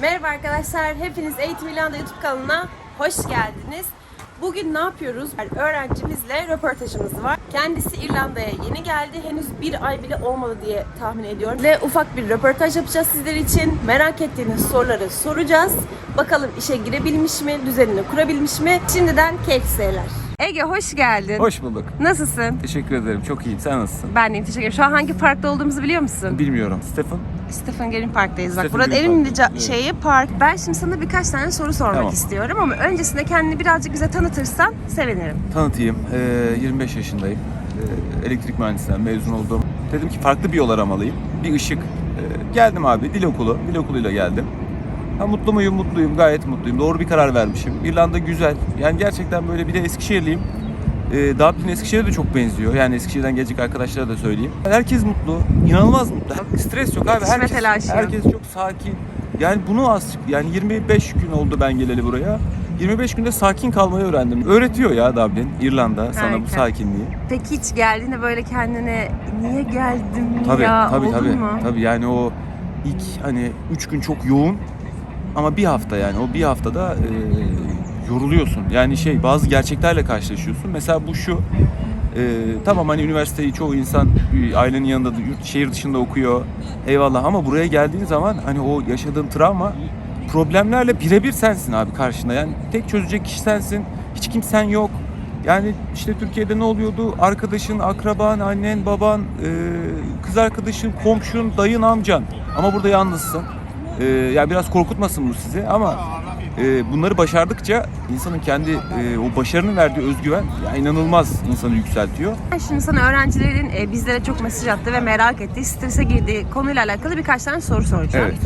Merhaba arkadaşlar, hepiniz Eğitim İlanda YouTube kanalına hoş geldiniz. Bugün ne yapıyoruz? Öğrencimizle röportajımız var. Kendisi İrlanda'ya yeni geldi. Henüz bir ay bile olmadı diye tahmin ediyorum. Ve ufak bir röportaj yapacağız sizler için. Merak ettiğiniz soruları soracağız. Bakalım işe girebilmiş mi, düzenini kurabilmiş mi? Şimdiden keyifli seyirler. Ege hoş geldin. Hoş bulduk. Nasılsın? Teşekkür ederim. Çok iyiyim. Sen nasılsın? Ben de teşekkür ederim. Şu an hangi parkta olduğumuzu biliyor musun? Bilmiyorum. Stefan? Stephen Green Park'tayız. Bak Stephen burada ca- evet. şeyi park. Ben şimdi sana birkaç tane soru sormak Tamam. istiyorum ama öncesinde kendini birazcık bize tanıtırsan sevinirim. Tanıtayım. Ee, 25 yaşındayım. Ee, elektrik mühendisinden mezun oldum. Dedim ki farklı bir yol aramalıyım. Bir ışık. Ee, geldim abi. Dil okulu. Dil okuluyla geldim. Ha, mutlu muyum? Mutluyum. Gayet mutluyum. Doğru bir karar vermişim. İrlanda güzel. Yani gerçekten böyle bir de Eskişehirliyim. Ee, Dublin Eskişehir'e de çok benziyor. Yani Eskişehir'den gelecek arkadaşlara da söyleyeyim. Herkes mutlu. inanılmaz mutlu. Stres yok abi. Herkes, telaşı herkes çok sakin. Yani bunu az yani 25 gün oldu ben geleli buraya. 25 günde sakin kalmayı öğrendim. Öğretiyor ya Dublin, İrlanda sana bu Harika. sakinliği. Peki hiç geldiğinde böyle kendine niye geldim Tabii ya tabii oldu tabii. mu? Tabii yani o ilk hani 3 gün çok yoğun ama bir hafta yani o bir haftada e, yoruluyorsun. Yani şey bazı gerçeklerle karşılaşıyorsun. Mesela bu şu e, tamam hani üniversiteyi çoğu insan ailenin yanında da yurt, şehir dışında okuyor. Eyvallah ama buraya geldiğin zaman hani o yaşadığın travma problemlerle birebir sensin abi karşında. Yani tek çözecek kişi sensin. Hiç kimsen yok. Yani işte Türkiye'de ne oluyordu? Arkadaşın, akraban, annen, baban, e, kız arkadaşın, komşun, dayın, amcan. Ama burada yalnızsın. E, yani biraz korkutmasın bu sizi ama e, bunları başardıkça insanın kendi e, o başarının verdiği özgüven ya inanılmaz insanı yükseltiyor. Şimdi sana öğrencilerin e, bizlere çok mesaj attı ve merak ettiği, strese girdiği konuyla alakalı birkaç tane soru soracağım. Evet.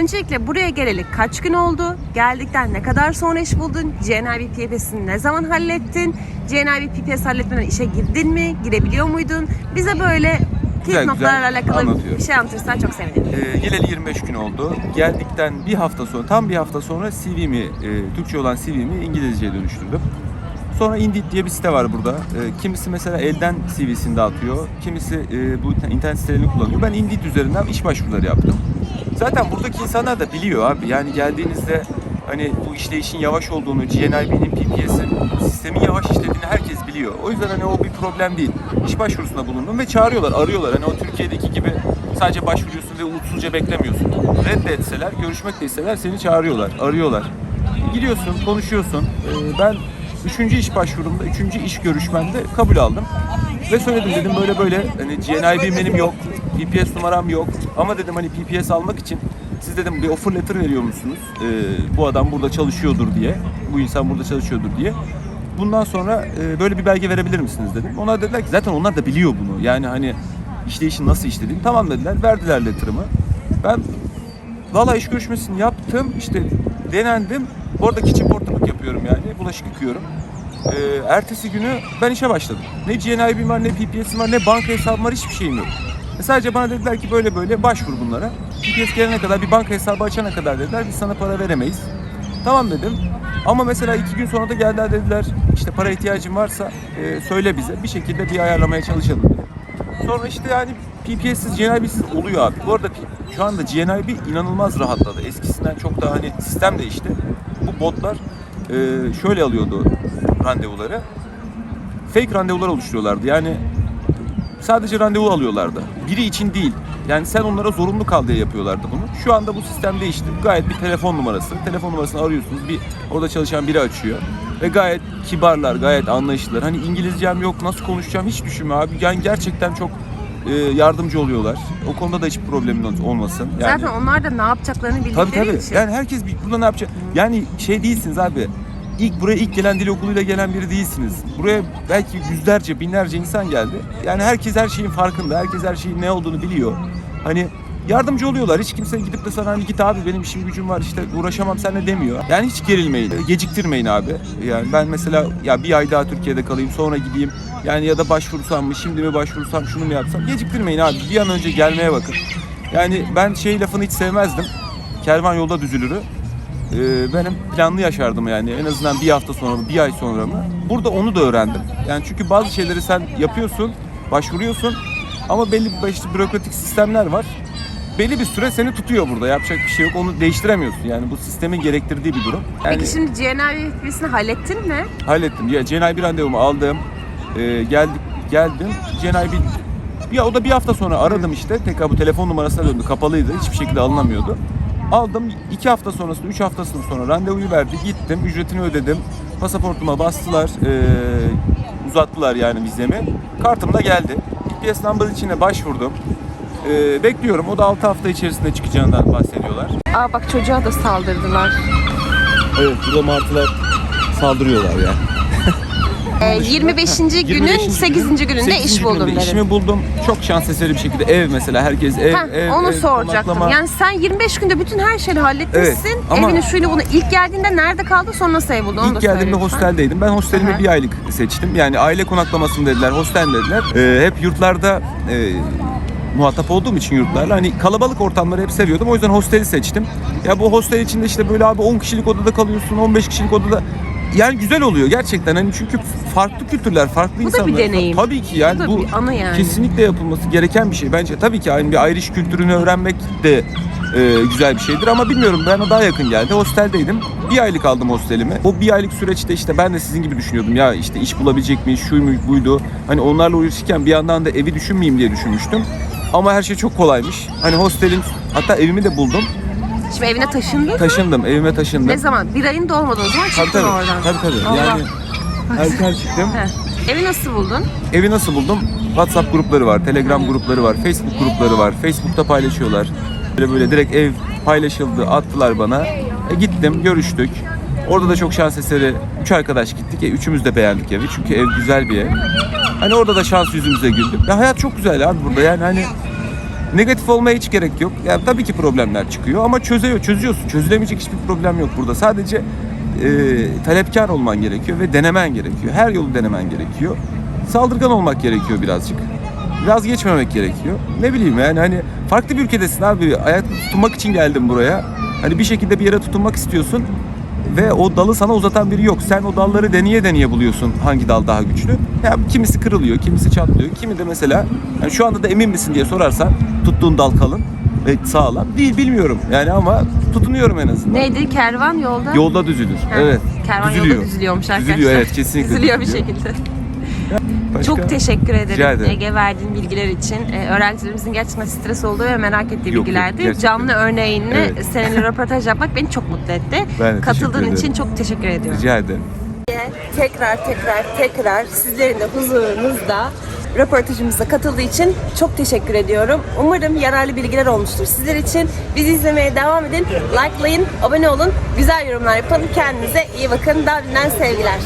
Öncelikle buraya geleli kaç gün oldu? Geldikten ne kadar sonra iş buldun? GNIB PPS'ini ne zaman hallettin? GNIB PPS halletmeden işe girdin mi? Girebiliyor muydun? Bize böyle kilit Güzel, noktalarla güzel alakalı anlatıyorum. bir şey anlatırsan çok sevinirim. E, geleli 25 gün oldu. Geldikten bir hafta sonra, tam bir hafta sonra CV'mi, e, Türkçe olan CV'mi İngilizceye dönüştürdüm. Sonra Indeed diye bir site var burada. E, kimisi mesela elden CV'sini dağıtıyor. Kimisi e, bu internet sitelerini kullanıyor. Ben Indeed üzerinden iş başvuruları yaptım. Zaten buradaki insanlar da biliyor abi. Yani geldiğinizde hani bu işleyişin yavaş olduğunu, GNIB'nin, PPS'in sistemin yavaş işlediğini herkes biliyor. O yüzden hani o bir problem değil. İş başvurusunda bulundum ve çağırıyorlar, arıyorlar. Hani o Türkiye'deki gibi sadece başvuruyorsun ve umutsuzca beklemiyorsun. Reddetseler, görüşmek de isteseler seni çağırıyorlar, arıyorlar. Gidiyorsun, konuşuyorsun. Ee, ben üçüncü iş başvurumda, üçüncü iş görüşmemde kabul aldım. Ve söyledim dedim böyle böyle hani GNIB benim yok, PPS numaram yok. Ama dedim hani PPS almak için siz dedim bir offer letter veriyor musunuz? Ee, bu adam burada çalışıyordur diye, bu insan burada çalışıyordur diye. Bundan sonra e, böyle bir belge verebilir misiniz dedim. Onlar dediler ki zaten onlar da biliyor bunu. Yani hani işleyişin nasıl işlediğini. Tamam dediler, verdiler letter'ımı. Ben Valla iş görüşmesini yaptım. işte denendim. Bu arada kitchen porterlık yapıyorum yani. Bulaşık yıkıyorum. Ee, ertesi günü ben işe başladım. Ne GNIB'm var, ne PPS'im var, ne banka hesabım var, hiçbir şeyim yok. E sadece bana dediler ki böyle böyle başvur bunlara. PPS gelene kadar, bir banka hesabı açana kadar dediler. Biz sana para veremeyiz. Tamam dedim. Ama mesela iki gün sonra da geldiler dediler işte para ihtiyacın varsa e, söyle bize. Bir şekilde bir ayarlamaya çalışalım dedim. Sonra işte yani PPS'siz GNIB'siz oluyor abi. Bu arada şu anda GNIB inanılmaz rahatladı. Eskisinden çok daha hani sistem değişti. Bu botlar e, şöyle alıyordu randevuları. Fake randevular oluşturuyorlardı. Yani sadece randevu alıyorlardı. Biri için değil. Yani sen onlara zorunlu kal diye yapıyorlardı bunu. Şu anda bu sistem değişti. Gayet bir telefon numarası. Telefon numarasını arıyorsunuz. Bir orada çalışan biri açıyor. Ve gayet kibarlar, gayet anlayışlılar. Hani İngilizcem yok, nasıl konuşacağım hiç düşünme abi. Yani gerçekten çok e, yardımcı oluyorlar. O konuda da hiçbir problemin ol- olmasın. Yani, Zaten onlar da ne yapacaklarını bildikleri Tabii tabii. için. Yani herkes bir- burada ne yapacak? Yani şey değilsiniz abi. İlk buraya ilk gelen dil okuluyla gelen biri değilsiniz. Buraya belki yüzlerce, binlerce insan geldi. Yani herkes her şeyin farkında. Herkes her şeyin ne olduğunu biliyor. Hani yardımcı oluyorlar. Hiç kimse gidip de sana hani git abi benim işim gücüm var işte uğraşamam seninle demiyor. Yani hiç gerilmeyin. Geciktirmeyin abi. Yani ben mesela ya bir ay daha Türkiye'de kalayım sonra gideyim. Yani ya da başvursam mı şimdi mi başvursam şunu mu yapsam. Geciktirmeyin abi. Bir an önce gelmeye bakın. Yani ben şey lafını hiç sevmezdim. Kervan yolda düzülürü. Ee, benim planlı yaşardım yani en azından bir hafta sonra mı bir ay sonra mı. Burada onu da öğrendim. Yani çünkü bazı şeyleri sen yapıyorsun, başvuruyorsun ama belli bir işte bürokratik sistemler var. belli bir süre seni tutuyor burada. Yapacak bir şey yok. Onu değiştiremiyorsun. Yani bu sistemin gerektirdiği bir durum. Yani Peki şimdi GNR vizesini hallettin mi? hallettim. Ya CNI bir randevumu aldım. Ee, geldik geldim. CNI bir ya o da bir hafta sonra aradım işte. Tekrar bu telefon numarasına döndü. Kapalıydı. Hiçbir şekilde alınamıyordu. Aldım. iki hafta sonrasında, üç haftasının sonra randevuyu verdi. Gittim. Ücretini ödedim. Pasaportuma bastılar. ee, uzattılar yani vizemi. Kartım da geldi. GPS number içine başvurdum. Ee, bekliyorum. O da 6 hafta içerisinde çıkacağından bahsediyorlar. Aa bak çocuğa da saldırdılar. Evet, burada martılar saldırıyorlar ya. Ee, 25. günün 25. 8. gününde 8. iş buldum gününde dedin. İşimi buldum. Çok şans eseri bir şekilde ev mesela herkes ev, Heh, ev, onu ev, soracaktım. konaklama. Yani sen 25 günde bütün her şeyi halletmişsin. Evet, ama- Evini şuyla bunu. İlk geldiğinde nerede kaldı sonra nasıl ev buldun? Onu da İlk geldiğimde lütfen. hosteldeydim. Ben hostelimi Aha. bir aylık seçtim. Yani aile konaklamasını dediler, hostel dediler. Ee, hep yurtlarda e, muhatap olduğum için yurtlarla hani kalabalık ortamları hep seviyordum. O yüzden hosteli seçtim. Ya bu hostel içinde işte böyle abi 10 kişilik odada kalıyorsun, 15 kişilik odada yani güzel oluyor gerçekten hani çünkü farklı kültürler, farklı Bu da insanlar. bir deneyim. Tabii ki yani Bu da bu, anı yani. kesinlikle yapılması gereken bir şey. Bence tabii ki aynı bir Irish kültürünü öğrenmek de e, güzel bir şeydir ama bilmiyorum bana daha yakın geldi. Hosteldeydim. Bir aylık aldım hostelimi. O bir aylık süreçte işte ben de sizin gibi düşünüyordum. Ya işte iş bulabilecek miyiz, şuymuş buydu. Hani onlarla uğraşırken bir yandan da evi düşünmeyeyim diye düşünmüştüm. Ama her şey çok kolaymış. Hani hostelin hatta evimi de buldum. Şimdi evine taşındın. Taşındım, evime taşındım. Ne zaman? Bir ayın dolmadı o zaman Tabii çıktın tabii. oradan. Tabii tabii. Allah. Yani erken çıktım. Heh. Evi nasıl buldun? Evi nasıl buldum? WhatsApp grupları var, Telegram grupları var, Facebook grupları var. Facebook'ta paylaşıyorlar. Böyle böyle direkt ev paylaşıldı, attılar bana. E, gittim, görüştük. Orada da çok şans eseri üç arkadaş gittik. E, üçümüz de beğendik evi çünkü ev güzel bir ev. Hani orada da şans yüzümüze güldü. Ya hayat çok güzel abi burada yani hani negatif olmaya hiç gerek yok. Yani tabii ki problemler çıkıyor ama çözüyor, çözüyorsun. Çözülemeyecek hiçbir problem yok burada. Sadece e, talepkar olman gerekiyor ve denemen gerekiyor. Her yolu denemen gerekiyor. Saldırgan olmak gerekiyor birazcık. Biraz geçmemek gerekiyor. Ne bileyim yani hani farklı bir ülkedesin abi. Ayakta tutunmak için geldim buraya. Hani bir şekilde bir yere tutunmak istiyorsun ve o dalı sana uzatan biri yok. Sen o dalları deneye deneye buluyorsun hangi dal daha güçlü. Ya kimisi kırılıyor, kimisi çatlıyor. Kimi de mesela yani şu anda da emin misin diye sorarsan tuttuğun dal kalın ve sağlam. Değil bilmiyorum yani ama tutunuyorum en azından. Neydi? Kervan yolda. Yolda düzülür. Ha, Evet. Kervan düzülüyor. yolda düzülüyormuş arkadaşlar. Düzülüyor evet kesinlikle. Düzülüyor bir düzülüyor. şekilde. Başka? Çok teşekkür ederim. Ege verdiğin bilgiler için. Ee, öğrencilerimizin gerçekten stres olduğu ve merak ettiği Yok, yok, bilgilerdi. gerçekten. Canlı örneğinle Evet. seninle röportaj yapmak beni çok mutlu etti. Ben Katıldığın için çok teşekkür ediyorum. Rica ederim. Tekrar tekrar tekrar sizlerin de huzurunuzda röportajımıza katıldığı için çok teşekkür ediyorum. Umarım yararlı bilgiler olmuştur sizler için. Bizi izlemeye devam edin. Likelayın, abone olun, güzel yorumlar yapın. Kendinize iyi bakın. Dublin'den sevgiler.